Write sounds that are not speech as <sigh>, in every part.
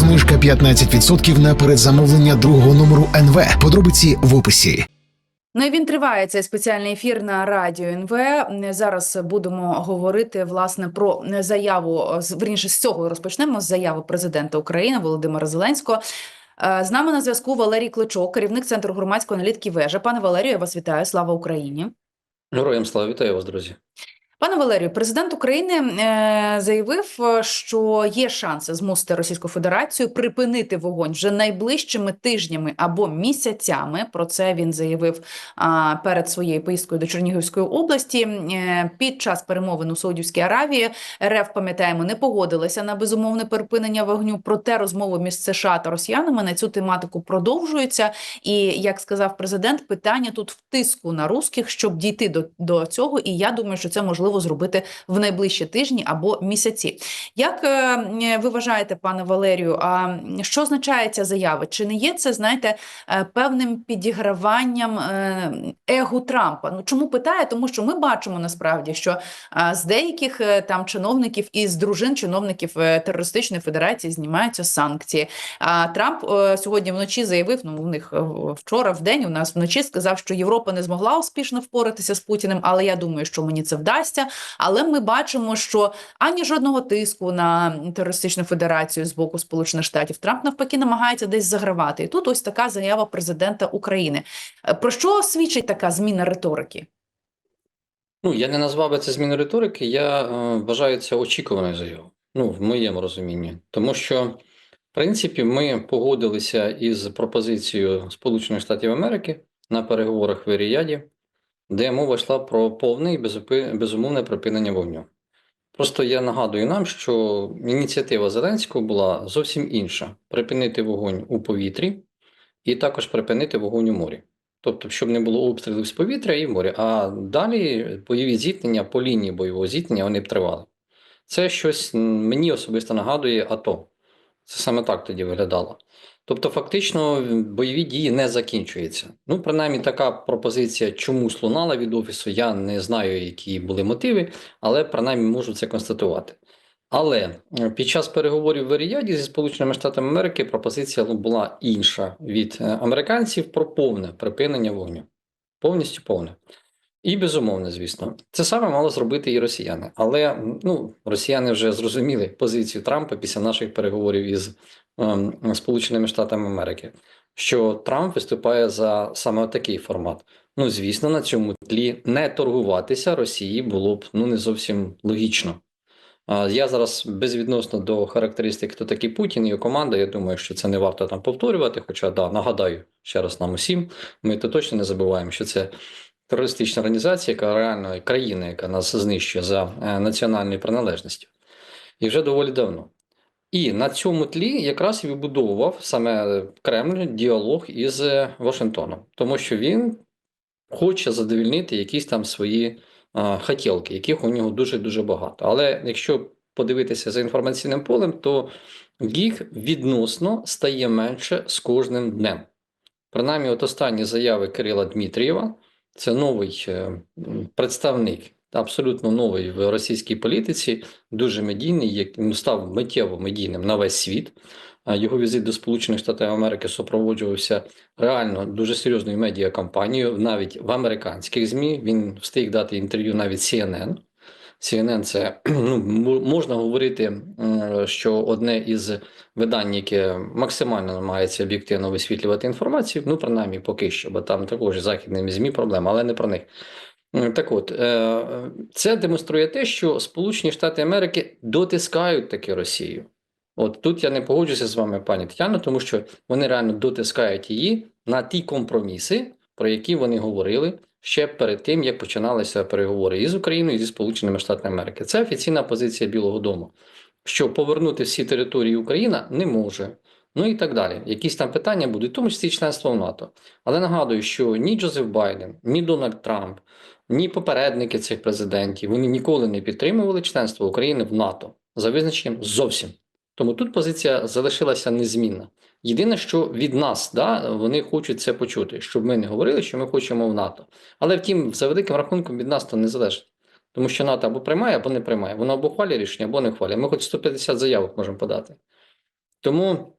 Знижка 15% на передзамовлення другого номеру НВ. Подробиці в описі. Ну і він триває цей спеціальний ефір на радіо НВ. Зараз будемо говорити власне про заяву з- верніше з цього розпочнемо з заяви президента України Володимира Зеленського. Е, З нами на зв'язку Валерій Кличок, керівник центру громадської аналітики Вежа. Пане Валерію, я вас вітаю. Слава Україні. Героям слава вітаю вас, друзі. Пане Валерію, президент України е, заявив, е, що є шанси змусити Російську Федерацію припинити вогонь вже найближчими тижнями або місяцями. Про це він заявив перед своєю поїздкою до Чернігівської області. Е, під час перемовин у Саудівській Аравії РФ, пам'ятаємо, не погодилися на безумовне припинення вогню. Проте розмови між США та Росіянами на цю тематику продовжуються. І як сказав президент, питання тут в тиску на русських, щоб дійти до, до цього. І я думаю, що це можливо зробити в найближчі тижні або місяці. Як е, ви вважаєте, пане Валерію, а що означає ця заява? Чи не є це, знаєте, е, певним підіграванням е, егу Трампа? Ну чому питаю? Тому що ми бачимо насправді, що з деяких там чиновників і з дружин чиновників терористичної федерації знімаються санкції. А Трамп сьогодні вночі заявив: ну у них вчора в день у нас вночі сказав, що Європа не змогла успішно впоратися з Путіним, але я думаю, що мені це вдасться. Але ми бачимо, що ані жодного тиску на терористичну федерацію з боку Сполучених Штатів Трамп навпаки намагається десь загравати. І тут ось така заява президента України. Е, Про що свідчить така зміна риторики? Ну, я не назвав би це зміну риторики, я е, вважаю це очікуваною заявою. Ну, в моєму розумінні. Тому що, в принципі, ми погодилися із пропозицією Сполучених Штатів Америки на переговорах в Еріяді, де мова йшла про повне і безумовне припинення вогню. Просто я нагадую нам, що ініціатива Зеленського була зовсім інша: припинити вогонь у повітрі і також припинити вогонь у морі. Тобто, щоб не було обстрілів з повітря і в морі. А далі бойові зіткнення по лінії бойового зіткнення вони б тривали. Це щось мені особисто нагадує АТО. Це саме так тоді виглядало. Тобто, фактично, бойові дії не закінчуються. Ну, принаймні, така пропозиція чомусь лунала від офісу. Я не знаю, які були мотиви, але принаймні можу це констатувати. Але е, під час переговорів в Еріяді зі Сполученими Штатами Америки пропозиція була інша від е, американців про повне припинення вогню. Повністю повне. І безумовно, звісно, це саме мало зробити і росіяни. Але ну, росіяни вже зрозуміли позицію Трампа після наших переговорів із Сполученими Штатами Америки, що Трамп виступає за саме такий формат. Ну, звісно, на цьому тлі не торгуватися Росії було б ну не зовсім логічно. Я зараз безвідносно до характеристик, хто такий Путін і команда. Я думаю, що це не варто там повторювати. Хоча да, нагадаю ще раз нам усім, ми то точно не забуваємо, що це терористична організація, яка реально країна, яка нас знищує за е, національною приналежністю, і вже доволі давно. І на цьому тлі якраз і вибудовував саме Кремль діалог із е, Вашингтоном, тому що він хоче задовільнити якісь там свої а, хотілки, яких у нього дуже дуже багато. Але якщо подивитися за інформаційним полем, то їх відносно стає менше з кожним днем. Принаймні, от останні заяви Кирила Дмитрієва, це новий е, представник, абсолютно новий в російській політиці, дуже медійний, як ну, став миттєво медійним на весь світ. Його візит до Сполучених Штатів Америки супроводжувався реально дуже серйозною медіакампанією, навіть в американських ЗМІ. Він встиг дати інтерв'ю навіть CNN. CNN – це <clears throat> ну, можна говорити, що одне із видань, яке максимально намагається об'єктивно висвітлювати інформацію, ну, принаймні поки що, бо там також західними ЗМІ проблема, але не про них. М, Так от, е, це демонструє те, що Сполучені Штати Америки дотискають таки Росію. От тут я не погоджуся з вами, пані Тетяно, тому що вони реально дотискають її на ті компроміси, про які вони говорили ще перед тим, як починалися переговори із Україною і зі Сполученими Штатами Америки. Це офіційна позиція Білого Дому, що повернути всі території Україна не може. Ну і так далі. Якісь там питання будуть, в тому числі членство в НАТО. Але нагадую, що ні Джозеф Байден, ні Дональд Трамп, ні попередники цих президентів вони ніколи не підтримували членство України в НАТО за визначенням зовсім. Тому тут позиція залишилася незмінна. Єдине, що від нас, да, вони хочуть це почути, щоб ми не говорили, що ми хочемо в НАТО. Але втім, за великим рахунком від нас то не залежить. Тому що НАТО або приймає, або не приймає. Воно або хвалює рішення, або не хвалює. Ми хоч 150 заявок можемо подати. Тому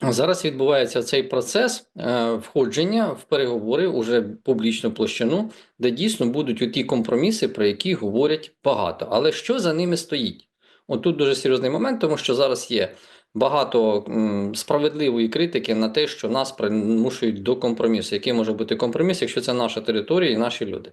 зараз відбувається цей процес е, входження в переговори уже публічну площину, де дійсно будуть ті компроміси, про які говорять багато. Але що за ними стоїть? От тут дуже серйозний момент, тому що зараз є багато справедливої критики на те, що нас примушують до компромісу. Який може бути компроміс, якщо це наша територія і наші люди?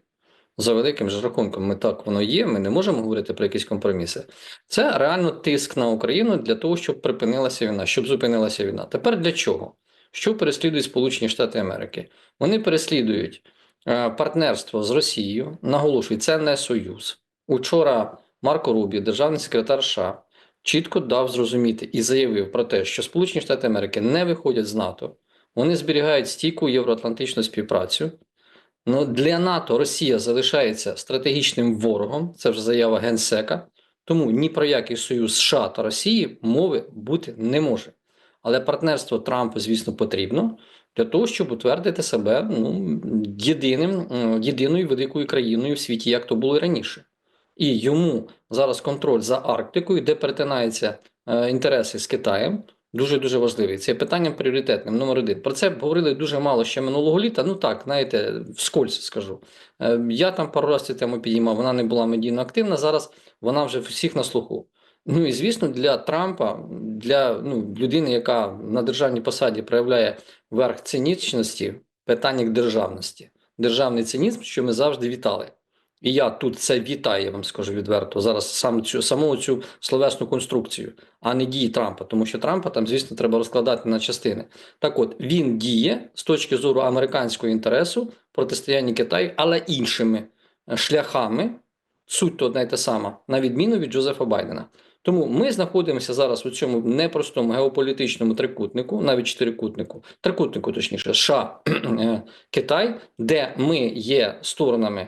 За великим ж рахунком, ми так воно є. Ми не можемо говорити про якісь компроміси. Це реально тиск на Україну для того, щоб припинилася війна, щоб зупинилася війна. Тепер для чого? Що переслідують Сполучені Штати Америки? Вони переслідують е, партнерство з Росією. Наголошую, це не союз. Учора Марко Рубі, державний секретар США, чітко дав зрозуміти і заявив про те, що Сполучені Штати Америки не виходять з НАТО, вони зберігають стійку євроатлантичну співпрацю. Ну, для НАТО Росія залишається стратегічним ворогом, це вже заява генсека. Тому ні про який союз США та Росії мови бути не може. Але партнерство Трампу, звісно, потрібно для того, щоб утвердити себе ну, єдиним, єдиною великою країною в світі, як то було раніше. І йому зараз контроль за Арктикою, де перетинаються е, інтереси з Китаєм, дуже дуже важливий. Це є питанням пріоритетним номер один. Про це говорили дуже мало ще минулого літа. Ну так, знаєте, вскользь скажу. Е, Я там пару разів цю тему підіймав, вона не була медійно активна. Зараз вона вже всіх на слуху. Ну і звісно, для Трампа, для ну, людини, яка на державній посаді проявляє верх цинічності, питання державності, державний цинізм, що ми завжди вітали. І я тут це вітаю, я вам скажу відверто. Зараз сам цю саму цю словесну конструкцію, а не дії Трампа, тому що Трампа там, звісно, треба розкладати на частини. Так от він діє з точки зору американського інтересу протистояння Китаю, але іншими е, шляхами, суть одна й та сама, на відміну від Джозефа Байдена. Тому ми знаходимося зараз у цьому непростому геополітичному трикутнику, навіть чотирикутнику, трикутнику, точніше, США, <clears throat> е, Китай, де ми є сторонами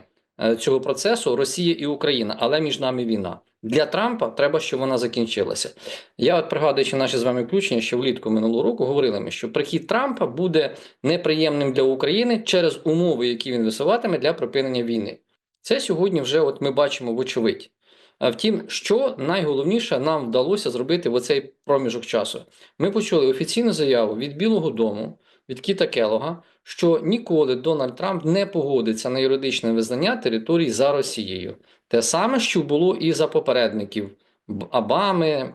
цього процесу Росія і Україна, але між нами війна. Для Трампа треба, щоб вона закінчилася. Я от пригадуючи наші з вами включення, що влітку минулого року говорили ми, що прихід Трампа буде неприємним для України через умови, які він висуватиме для припинення війни. Це сьогодні вже от ми бачимо вочевидь. А Втім, що найголовніше нам вдалося зробити в оцей проміжок часу. Ми почули офіційну заяву від Білого Дому, від Кіта Келога, що ніколи Дональд Трамп не погодиться на юридичне визнання територій за Росією. Те саме, що було і за попередників Обами,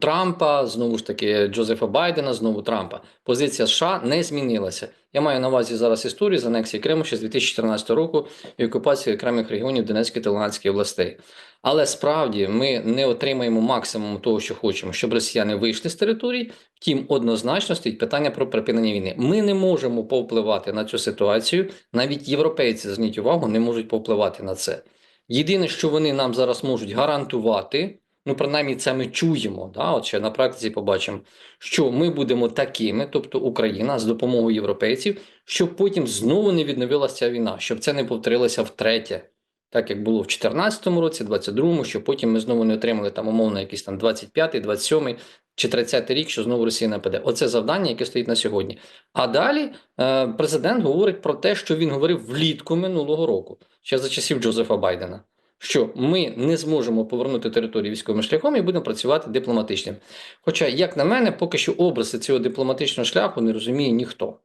Трампа, знову ж таки Джозефа Байдена, знову Трампа. Позиція США не змінилася. Я маю на увазі зараз історію з анексії Криму ще з 2014 року і окупації окремих регіонів Донецької та Луганської областей. Але справді ми не отримаємо максимум того, що хочемо, щоб росіяни вийшли з територій. Втім, однозначно стоїть питання про припинення війни. Ми не можемо повпливати на цю ситуацію. Навіть європейці, зверніть увагу, не можуть повпливати на це. Єдине, що вони нам зараз можуть гарантувати, ну принаймні це ми чуємо. Да? От ще на практиці побачимо, що ми будемо такими, тобто Україна, з допомогою європейців, щоб потім знову не відновилася війна, щоб це не повторилося втретє. Так як було в 2014 році, 22-му, що потім ми знову не отримали там умовно якийсь там 25-й, 27-й чи 30-й рік, що знову Росія нападе. Оце завдання, яке стоїть на сьогодні. А далі е, президент говорить про те, що він говорив влітку минулого року, ще за часів Джозефа Байдена. Що ми не зможемо повернути територію військовим шляхом і будемо працювати дипломатичним. Хоча, як на мене, поки що образи цього дипломатичного шляху не розуміє ніхто.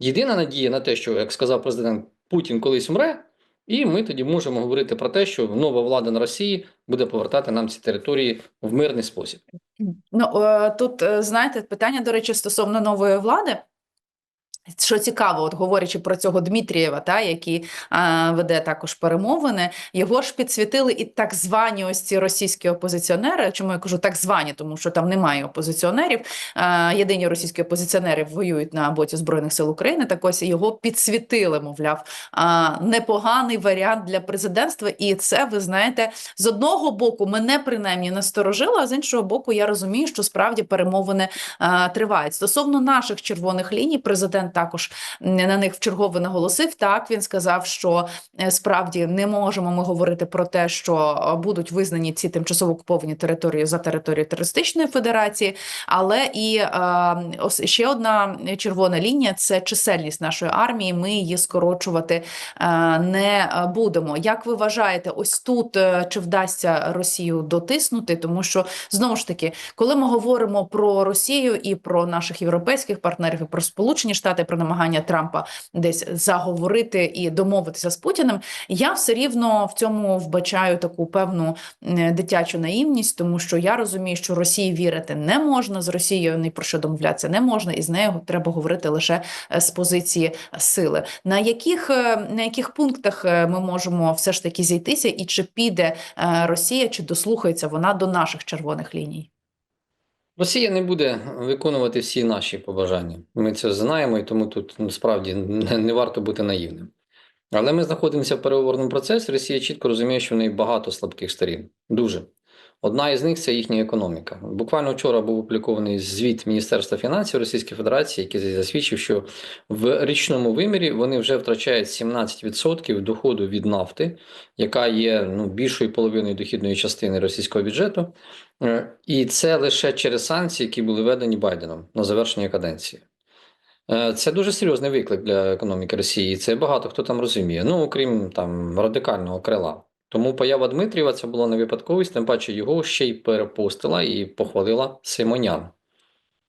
Єдина надія на те, що, як сказав президент, Путін колись умре, і ми тоді можемо говорити про те, що нова влада на Росії буде повертати нам ці території в мирний спосіб. Ну е, тут е, знаєте питання, до речі, стосовно нової влади. Що цікаво, от говорячи про цього Дмитрієва, та який а, веде також перемовини, його ж підсвітили і так звані ось ці російські опозиціонери. Чому я кажу так звані, тому що там немає опозиціонерів. А, єдині російські опозиціонери воюють на боці збройних сил України. Так ось його підсвітили, мовляв, а, непоганий варіант для президентства. І це ви знаєте, з одного боку мене принаймні насторожило, а з іншого боку, я розумію, що справді перемовини а, тривають. Стосовно наших червоних ліній, президент також на них вчергове наголосив. Так він сказав, що е, справді не можемо ми говорити про те, що е, будуть визнані ці тимчасово окуповані території за територією терористичної федерації. Але і е, ще одна червона лінія це чисельність нашої армії. Ми її скорочувати е, не е, будемо. Як ви вважаєте, ось тут чи вдасться Росію дотиснути? Тому що знову ж таки, коли ми говоримо про Росію і про наших європейських партнерів, і про Сполучені Штати, про намагання Трампа десь заговорити і домовитися з Путіним, я все рівно в цьому вбачаю таку певну дитячу наївність, тому що я розумію, що Росії вірити не можна з Росією ні про що домовлятися не можна, і з нею треба говорити лише е, з позиції сили. На яких е, на яких пунктах е, ми можемо все ж таки зійтися, і чи піде Росія, чи дослухається вона до наших червоних ліній? Росія не буде виконувати всі наші побажання. Ми це знаємо, і тому тут насправді не, варто бути наївним. Але ми знаходимося в переговорному процесі. Росія чітко розуміє, що в неї багато слабких сторін. Дуже. Одна із них це їхня економіка. Буквально вчора був опублікований звіт Міністерства фінансів Російської Федерації, який засвідчив, що в річному вимірі вони вже втрачають 17% доходу від нафти, яка є ну, більшою половиною дохідної частини російського бюджету. Е, І це лише через санкції, які були введені Байденом на завершення каденції. Е, Це дуже серйозний виклик для економіки Росії. Це багато хто там розуміє. Ну окрім там радикального крила. Тому поява Дмитрієва це була не випадковість, тим паче його ще й перепостила і похвалила Симонян.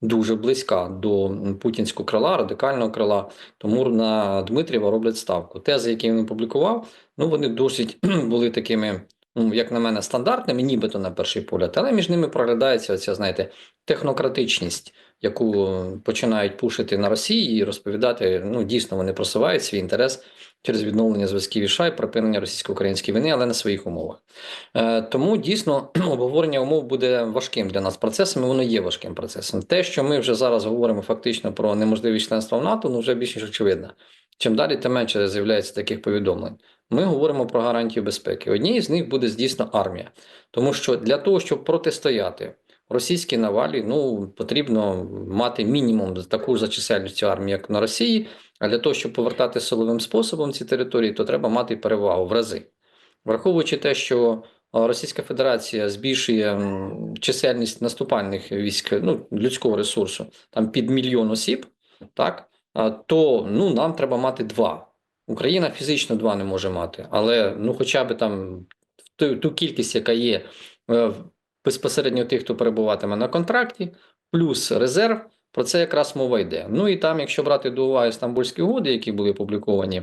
Дуже близька до путінського крила, радикального крила. Тому на Дмитрієва роблять ставку. Тези, які він опублікував, ну вони досить <clears throat> були такими, ну як на мене, стандартними, нібито на перший погляд, але між ними проглядається ця, знаєте, технократичність, яку починають пушити на Росії і розповідати. Ну дійсно вони просувають свій інтерес через відновлення зв'язків і США і припинення російсько-української війни, але на своїх умовах. Е, тому дійсно <clears throat> обговорення умов буде важким для нас процесом. і Воно є важким процесом. Те, що ми вже зараз говоримо фактично про неможливість членства в НАТО, ну вже більш ніж очевидно. Чим далі, тим менше з'являється таких повідомлень. Ми говоримо про гарантію безпеки. Однією з них буде дійсно армія, тому що для того, щоб протистояти російській навалі, ну потрібно мати мінімум таку за чисельністю армії, як на Росії. А для того, щоб повертати силовим способом ці території, то треба мати перевагу в рази. Враховуючи те, що Російська Федерація збільшує чисельність наступальних військ, ну, людського ресурсу, там під мільйон осіб, так, то ну, нам треба мати два. Україна фізично два не може мати, але ну, хоча б там ту, ту кількість, яка є е, безпосередньо тих, хто перебуватиме на контракті, плюс резерв, про це якраз мова йде. Ну і там, якщо брати до уваги Стамбульські угоди, які були опубліковані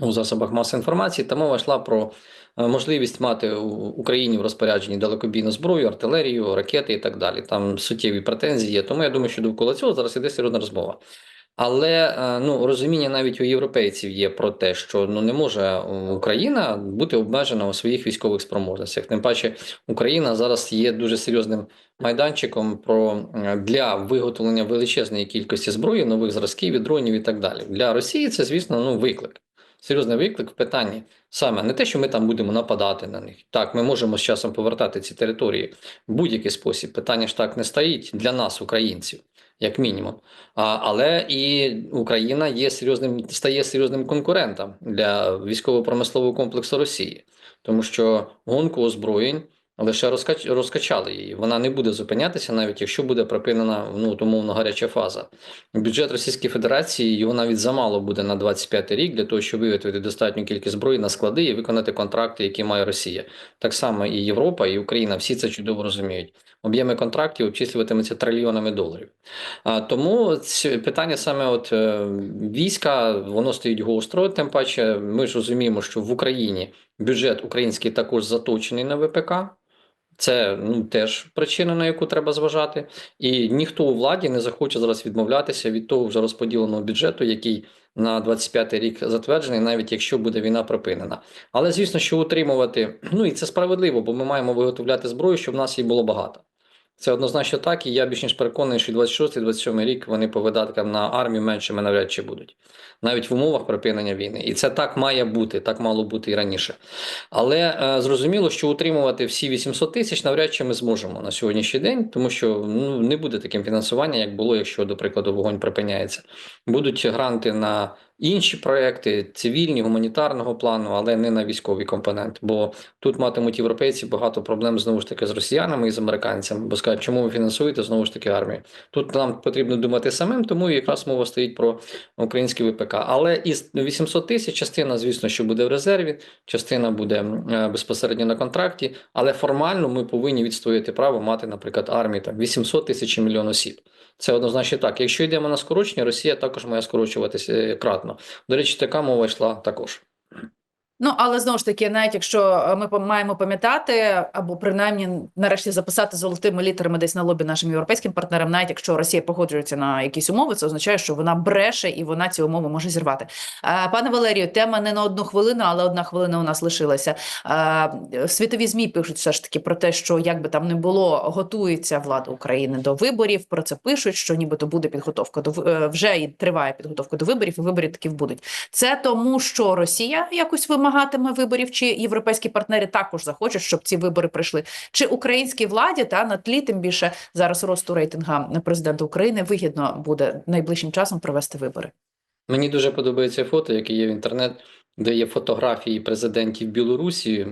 у засобах масової інформації, там мова йшла про е, можливість мати у Україні в розпорядженні далекобійну зброю, артилерію, ракети і так далі. Там суттєві претензії є. Тому я думаю, що довкола цього зараз іде серйозна розмова. Але е, ну розуміння навіть у європейців є про те, що ну не може Україна бути обмежена у своїх військових спроможностях. Тим паче, Україна зараз є дуже серйозним майданчиком про е, для виготовлення величезної кількості зброї, нових зразків, і дронів і так далі. Для Росії це, звісно, ну виклик. Серйозний виклик в питанні саме не те, що ми там будемо нападати на них. Так, ми можемо з часом повертати ці території в будь-який спосіб. Питання ж так не стоїть для нас, українців, як мінімум. А, але і Україна є серйозним стає серйозним конкурентом для військово-промислового комплексу Росії, тому що гонку озброєнь лише розкач, розкачали її. Вона не буде зупинятися, навіть якщо буде припинена ну умовно гаряча фаза. Бюджет Російської Федерації його навіть замало буде на 25 рік для того, щоб виготовити достатню кількість зброї на склади і виконати контракти, які має Росія. Так само і Європа, і Україна всі це чудово розуміють. Об'єми контрактів обчислюватимуться трильйонами доларів. Тому питання саме от е, війська, воно стоїть гостро. Тим паче, ми ж розуміємо, що в Україні бюджет український також заточений на ВПК. Це ну теж причина, на яку треба зважати, і ніхто у владі не захоче зараз відмовлятися від того вже розподіленого бюджету, який на 25 рік затверджений, навіть якщо буде війна припинена. Але звісно, що утримувати, ну і це справедливо, бо ми маємо виготовляти зброю, щоб в нас її було багато. Це однозначно так, і я більш ніж переконаний, що 26-27 рік вони по видаткам на армію меншими навряд чи будуть, навіть в умовах припинення війни. І це так має бути, так мало бути і раніше. Але е, зрозуміло, що утримувати всі 800 тисяч навряд чи ми зможемо на сьогоднішній день, тому що ну, не буде таким фінансування, як було, якщо, до прикладу, вогонь припиняється. Будуть гранти на інші проекти, цивільні, гуманітарного плану, але не на військовий компонент. Бо тут матимуть європейці багато проблем знову ж таки з росіянами і з американцями, бо скажуть, чому ви фінансуєте знову ж таки армію. Тут нам потрібно думати самим, тому якраз мова стоїть про український ВПК. Але із 800 тисяч частина, звісно, що буде в резерві, частина буде е, безпосередньо на контракті, але формально ми повинні відстояти право мати, наприклад, армії там 800 тисяч мільйон осіб. Це однозначно так. Якщо йдемо на скорочення, Росія також має скорочуватися е, До речі, така мова йшла також. Ну але знову ж таки, навіть якщо е, ми маємо пам'ятати, або принаймні нарешті записати золотими літерами десь на лобі нашим європейським партнерам, навіть якщо Росія погоджується на якісь умови, це означає, що вона бреше і вона ці умови може зірвати. Е, Пане Валерію, тема не на одну хвилину, але одна хвилина у нас лишилася. Е, Світові змі пишуть все ж таки про те, що як би там не було, готується влада України до виборів. Про це пишуть, що нібито буде підготовка до вже і триває підготовка до виборів, і вибори таки будуть. Це тому, що Росія якось вимагатиме виборів, чи європейські партнери також захочуть, щоб ці вибори прийшли, чи українській владі та на тлі тим більше зараз росту рейтинга президента України вигідно буде найближчим часом провести вибори. Мені дуже подобається фото, яке є в інтернет, де є фотографії президентів Білорусі,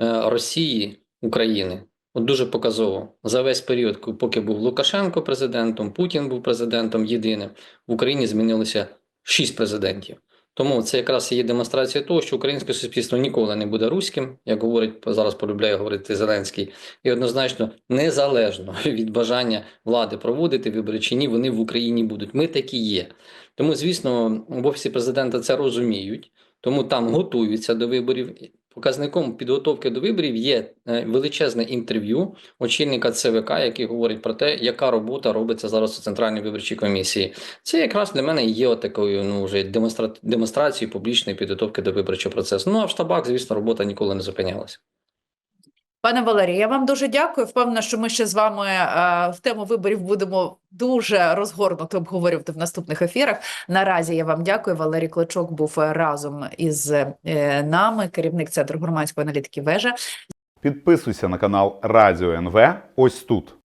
е, Росії, України. От дуже показово. За весь період, поки був Лукашенко президентом, Путін був президентом єдиним, в Україні змінилося шість президентів. Тому це якраз є демонстрація того, що українське суспільство ніколи не буде руським, як говорить зараз полюбляє говорити Зеленський, і однозначно незалежно <laughs> від бажання влади проводити вибори чи ні, вони в Україні будуть. Ми такі є. Тому, звісно, в офісі президента це розуміють, тому там готуються до виборів. Показником підготовки до виборів є е, величезне інтерв'ю очільника ЦВК, який говорить про те, яка робота робиться зараз у центральній виборчій комісії. Це якраз для мене є такою ну вже демонстра... демонстрацією публічної підготовки до виборчого процесу. Ну а в штабах, звісно, робота ніколи не зупинялася. Пане Валерію, я вам дуже дякую. Впевнена, що ми ще з вами е, в тему виборів будемо дуже розгорнуто обговорювати в наступних ефірах. Наразі я вам дякую. Валерій Клочок був е, разом із е, нами, керівник центру громадської аналітики Вежа. Підписуйся на канал Радіо НВ ось тут.